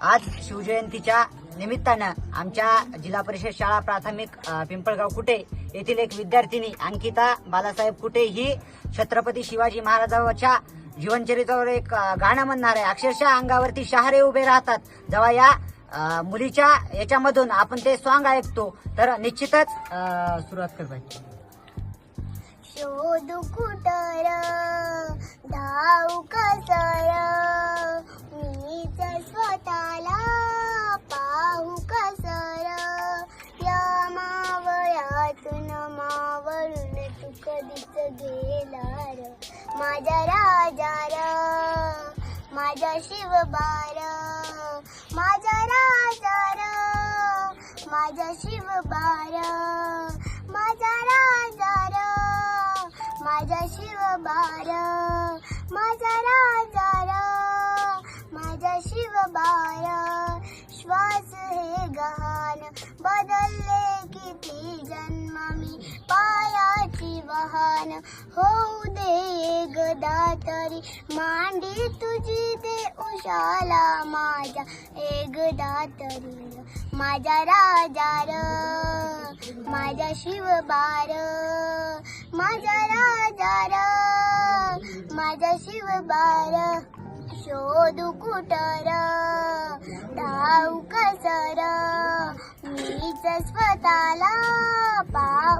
आज शिवजयंतीच्या निमित्तानं आमच्या जिल्हा परिषद शाळा प्राथमिक पिंपळगाव कुटे येथील एक विद्यार्थिनी अंकिता बालासाहेब कुटे ही छत्रपती शिवाजी महाराजांच्या जीवनचरित्रावर एक गाणं म्हणणार आहे. अक्षरशः अंगावरती शहारे उभे राहतात. जेव्हा या मुलीच्या याच्यामधून आपण ते सॉन्ग ऐकतो तर निश्चितच सुरुवात कर शोध कुटर तू कधीच गेलार. माझा राजार माझा शिवबार माझा राजार माझा शिवबार माझा राजार माझा शिवबार माझा राजार माझा शिवबार. श्वास हे गहान बदलले पायाची हो होऊ दे एकदा तरी मांडी तुझी दे उशाला माझ्या. एकदा तरी माझा र माझा शिवबार माझा राजार माझा शिवबार. शोधू कुटर धाव कसर मीच स्वतःला पाहू